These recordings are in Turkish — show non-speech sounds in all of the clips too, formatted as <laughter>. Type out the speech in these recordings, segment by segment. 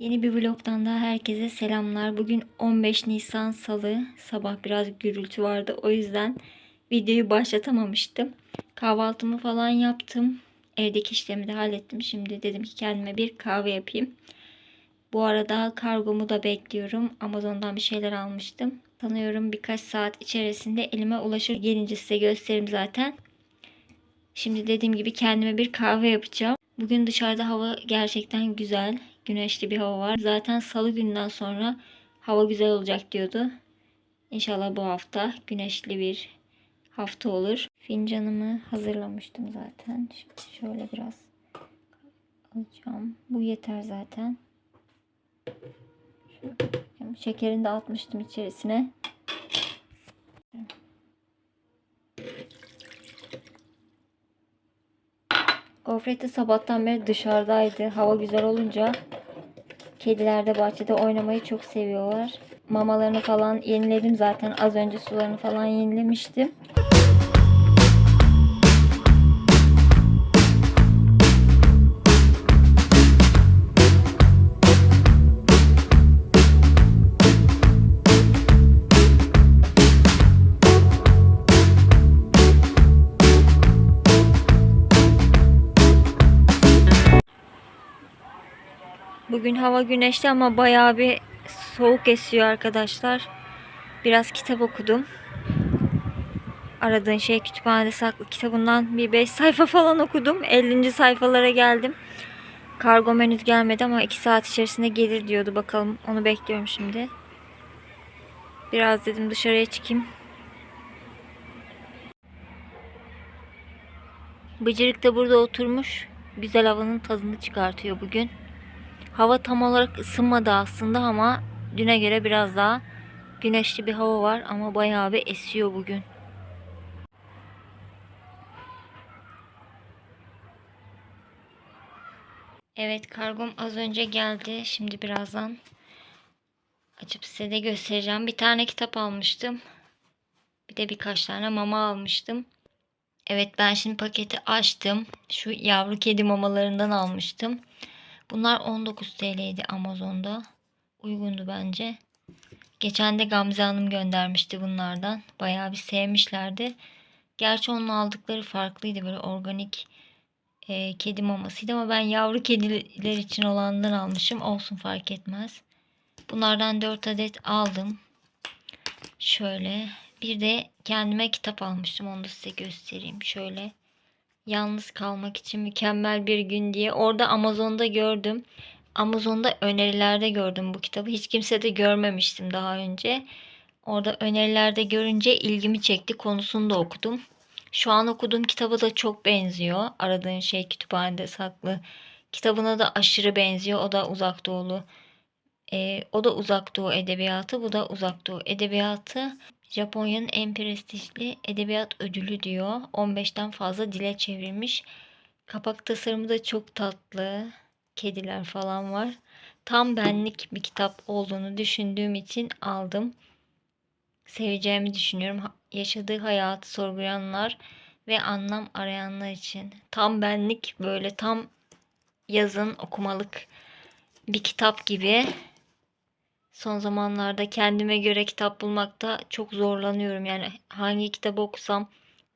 Yeni bir vlogdan daha herkese selamlar. Bugün 15 Nisan Salı. Sabah biraz gürültü vardı. O yüzden videoyu başlatamamıştım. Kahvaltımı falan yaptım. Evdeki işlerimi de hallettim. Şimdi dedim ki kendime bir kahve yapayım. Bu arada kargomu da bekliyorum. Amazon'dan bir şeyler almıştım. Sanıyorum birkaç saat içerisinde elime ulaşır. Gelince size gösteririm zaten. Şimdi dediğim gibi kendime bir kahve yapacağım. Bugün dışarıda hava gerçekten güzel. Güneşli bir hava var. Zaten salı günden sonra hava güzel olacak diyordu. İnşallah bu hafta güneşli bir hafta olur. Fincanımı hazırlamıştım zaten. Şimdi şöyle biraz alacağım. Bu yeter zaten. Şekerini de atmıştım içerisine. Gofret de sabahtan beri dışarıdaydı. Hava güzel olunca kediler de bahçede oynamayı çok seviyorlar. Mamalarını falan yeniledim zaten. Az önce sularını falan yenilemiştim. Bugün hava güneşli ama bayağı bir soğuk esiyor arkadaşlar. Biraz kitap okudum. Aradığın şey kütüphanede saklı kitabından bir 5 sayfa <laughs> falan okudum. 50. sayfalara geldim. Kargom henüz gelmedi ama 2 saat içerisinde gelir diyordu. Bakalım onu bekliyorum şimdi. Biraz dedim dışarıya çıkayım. Bıcırık da burada oturmuş. Güzel havanın tadını çıkartıyor bugün. Hava tam olarak ısınmadı aslında ama düne göre biraz daha güneşli bir hava var ama bayağı bir esiyor bugün. Evet kargom az önce geldi. Şimdi birazdan açıp size de göstereceğim. Bir tane kitap almıştım. Bir de birkaç tane mama almıştım. Evet ben şimdi paketi açtım. Şu yavru kedi mamalarından almıştım. Bunlar 19 TL'ydi Amazon'da. Uygundu bence. Geçen de Gamze Hanım göndermişti bunlardan. Bayağı bir sevmişlerdi. Gerçi onun aldıkları farklıydı. Böyle organik e, kedi mamasıydı ama ben yavru kediler için olandan almışım. Olsun fark etmez. Bunlardan 4 adet aldım. Şöyle. Bir de kendime kitap almıştım. Onu da size göstereyim. Şöyle yalnız kalmak için mükemmel bir gün diye. Orada Amazon'da gördüm. Amazon'da önerilerde gördüm bu kitabı. Hiç kimse de görmemiştim daha önce. Orada önerilerde görünce ilgimi çekti. Konusunu da okudum. Şu an okuduğum kitaba da çok benziyor. Aradığın şey kütüphanede saklı. Kitabına da aşırı benziyor. O da uzak doğulu. Ee, o da uzak doğu edebiyatı. Bu da uzak doğu edebiyatı. Japonya'nın en prestijli edebiyat ödülü diyor. 15'ten fazla dile çevrilmiş. Kapak tasarımı da çok tatlı. Kediler falan var. Tam benlik bir kitap olduğunu düşündüğüm için aldım. Seveceğimi düşünüyorum. Yaşadığı hayatı sorgulayanlar ve anlam arayanlar için. Tam benlik böyle tam yazın okumalık bir kitap gibi. Son zamanlarda kendime göre kitap bulmakta çok zorlanıyorum. Yani hangi kitabı okusam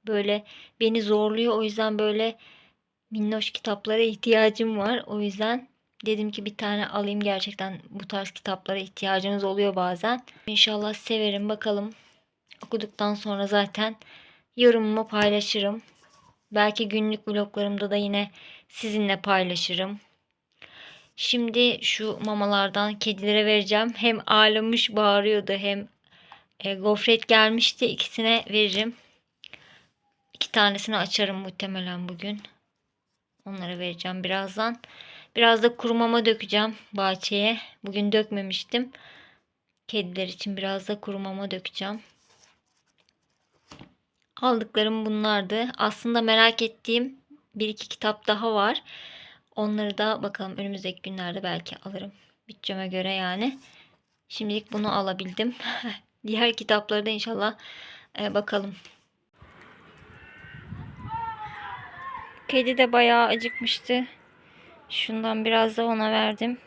böyle beni zorluyor. O yüzden böyle minnoş kitaplara ihtiyacım var. O yüzden dedim ki bir tane alayım. Gerçekten bu tarz kitaplara ihtiyacınız oluyor bazen. İnşallah severim. Bakalım okuduktan sonra zaten yorumumu paylaşırım. Belki günlük vloglarımda da yine sizinle paylaşırım. Şimdi şu mamalardan kedilere vereceğim. Hem ağlamış bağırıyordu hem e, gofret gelmişti. İkisine veririm. İki tanesini açarım muhtemelen bugün. Onlara vereceğim birazdan. Biraz da kuru mama dökeceğim bahçeye. Bugün dökmemiştim. Kediler için biraz da kuru mama dökeceğim. Aldıklarım bunlardı. Aslında merak ettiğim bir iki kitap daha var. Onları da bakalım önümüzdeki günlerde belki alırım. Bütçeme göre yani. Şimdilik bunu alabildim. <laughs> Diğer kitapları da inşallah e, bakalım. Kedi de bayağı acıkmıştı. Şundan biraz da ona verdim.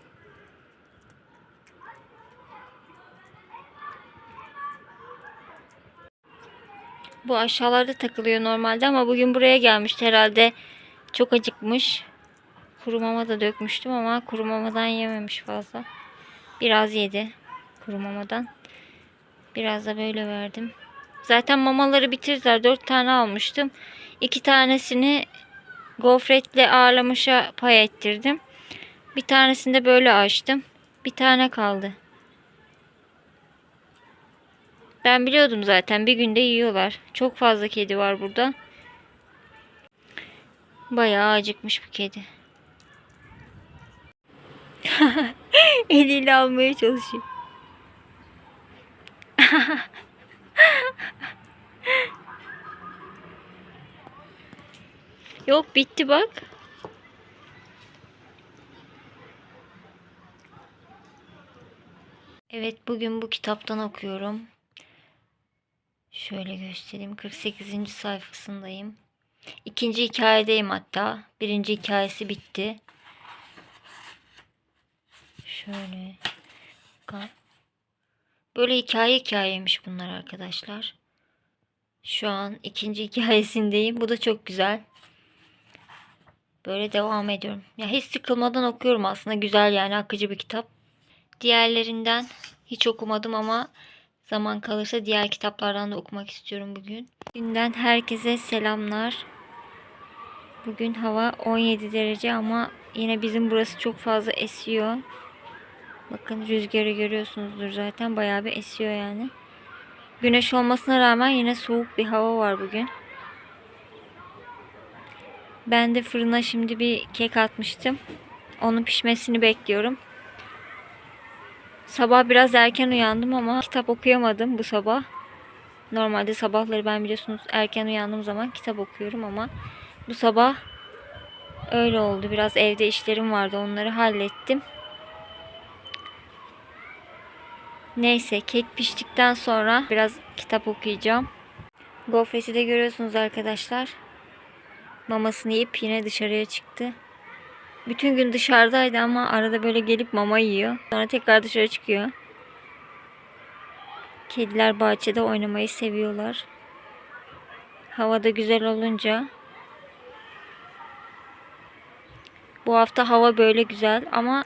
Bu aşağılarda takılıyor normalde ama bugün buraya gelmişti herhalde. Çok acıkmış. Kuru mama da dökmüştüm ama kuru mamadan yememiş fazla. Biraz yedi kuru mamadan. Biraz da böyle verdim. Zaten mamaları bitirdiler. Dört tane almıştım. İki tanesini gofretle ağırlamışa pay ettirdim. Bir tanesini de böyle açtım. Bir tane kaldı. Ben biliyordum zaten bir günde yiyorlar. Çok fazla kedi var burada. Bayağı acıkmış bu kedi. <laughs> Eliyle almaya çalışıyor. <laughs> Yok bitti bak. Evet bugün bu kitaptan okuyorum. Şöyle göstereyim. 48. sayfasındayım. İkinci hikayedeyim hatta. Birinci hikayesi bitti. Şöyle. Böyle hikaye hikayeymiş bunlar arkadaşlar. Şu an ikinci <laughs> hikayesindeyim. Bu da çok güzel. Böyle devam ediyorum. Ya hiç sıkılmadan okuyorum aslında. Güzel yani akıcı bir kitap. Diğerlerinden hiç okumadım ama zaman kalırsa diğer kitaplardan da okumak istiyorum bugün. Günden herkese selamlar. Bugün hava 17 derece ama yine bizim burası çok fazla esiyor. Bakın rüzgarı görüyorsunuzdur zaten bayağı bir esiyor yani. Güneş olmasına rağmen yine soğuk bir hava var bugün. Ben de fırına şimdi bir kek atmıştım. Onun pişmesini bekliyorum. Sabah biraz erken uyandım ama kitap okuyamadım bu sabah. Normalde sabahları ben biliyorsunuz erken uyandığım zaman kitap okuyorum ama bu sabah öyle oldu. Biraz evde işlerim vardı. Onları hallettim. Neyse kek piştikten sonra biraz kitap okuyacağım. Gofreti de görüyorsunuz arkadaşlar. Mamasını yiyip yine dışarıya çıktı. Bütün gün dışarıdaydı ama arada böyle gelip mama yiyor. Sonra tekrar dışarı çıkıyor. Kediler bahçede oynamayı seviyorlar. Havada güzel olunca bu hafta hava böyle güzel ama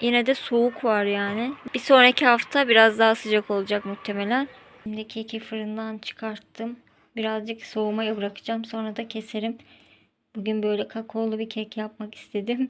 yine de soğuk var yani. Bir sonraki hafta biraz daha sıcak olacak muhtemelen. Şimdi keki fırından çıkarttım. Birazcık soğumaya bırakacağım. Sonra da keserim. Bugün böyle kakaolu bir kek yapmak istedim.